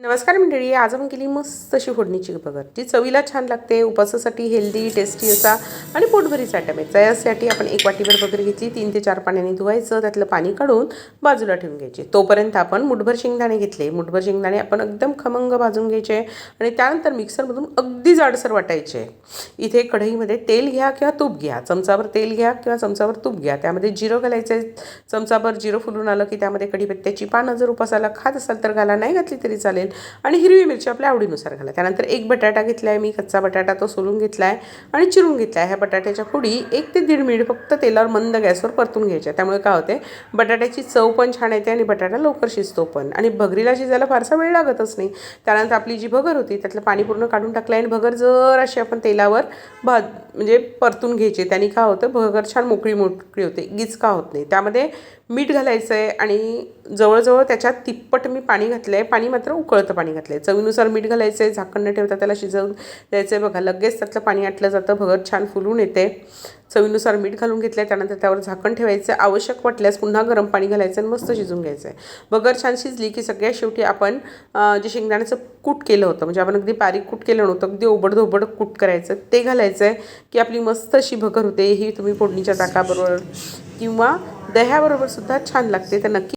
नमस्कार मंडळी आज आपण केली मस्त अशी फोडणीची बगर जी चवीला छान लागते उपासासाठी हेल्दी टेस्टी असा आणि पोटभरी आयटम आहे त्यासाठी आपण एक वाटीभर वगैरे घेतली. तीन ते चार पाण्याने धुवायचं. त्यातलं पाणी काढून बाजूला ठेवून घ्यायचे. तोपर्यंत आपण मुठभर शेंगदाणे घेतले. मुठभर शेंगदाणे आपण एकदम खमंग भाजून घ्यायचे. आणि त्यानंतर मिक्सरमधून अगदी जाडसर वाटायचे. इथे कढईमध्ये तेल घ्या किंवा तूप घ्या. चमचाभर तेल घ्या किंवा चमचाभर तूप घ्या. त्यामध्ये जिरं घालायचं आहे. चमचाभर जिरं फुलून आलं की त्यामध्ये कढीपत्त्याची पानं जर उपासाला खात असाल तर घाला. नाही घातली तरी चालेल. आणि हिरवी मिरची आपल्या आवडीनुसार घाला. त्यानंतर एक बटाटा घेतला आहे मी कच्चा बटाटा तो सोलून घेतला आहे आणि चिरून घेतला आहे बटाट्याच्या फुडी एक ते दीड मिनिट फक्त तेलावर मंद गॅसवर परतून घ्यायच्या. त्यामुळे काय होते? बटाट्याची चव पण छान येते आणि बटाटा लवकर शिजतो पण. आणि भगरीला शिजायला फारसा वेळ लागतच नाही. त्यानंतर आपली जी भगर होती त्यातलं पाणी पूर्ण काढून टाकलं आहे आणि भगर जर अशी आपण तेलावर भाज म्हणजे परतून घ्यायची. त्याने काय होतं? भगर छान मोकळी मोकळी होते. गिचका होत नाही. त्यामध्ये मीठ घालायचं आहे आणि जवळजवळ त्याच्यात तिप्पट मी पाणी घातलं आहे पाणी मात्र उकळतं पाणी घातलं आहे चवीनुसार मीठ घालायचं आहे झाकण न ठेवता त्याला शिजवून द्यायचं आहे बघा लगेच त्यातलं पाणी आटलं जातं. भगर छान फुलून येते. चवीनुसार मीठ घालून घेतलं आहे त्यानंतर त्यावर झाकण ठेवायचं आवश्यक वाटल्यास पुन्हा गरम पाणी घालायचं आणि मस्त शिजून घ्यायचं आहे बगर छान शिजली की सगळ्या शेवटी आपण जे शेंगदाण्याचं कूट केलं होतं म्हणजे आपण अगदी बारीक कूट केलं नव्हतं अगदी ओबडधोबड कूट करायचं ते घालायचं आहे की आपली मस्त अशी भगर होते ही तुम्ही फोडणीच्या ताकाबरोबर किंवा दह्याबरोबर सुद्धा छान लागते तर नक्की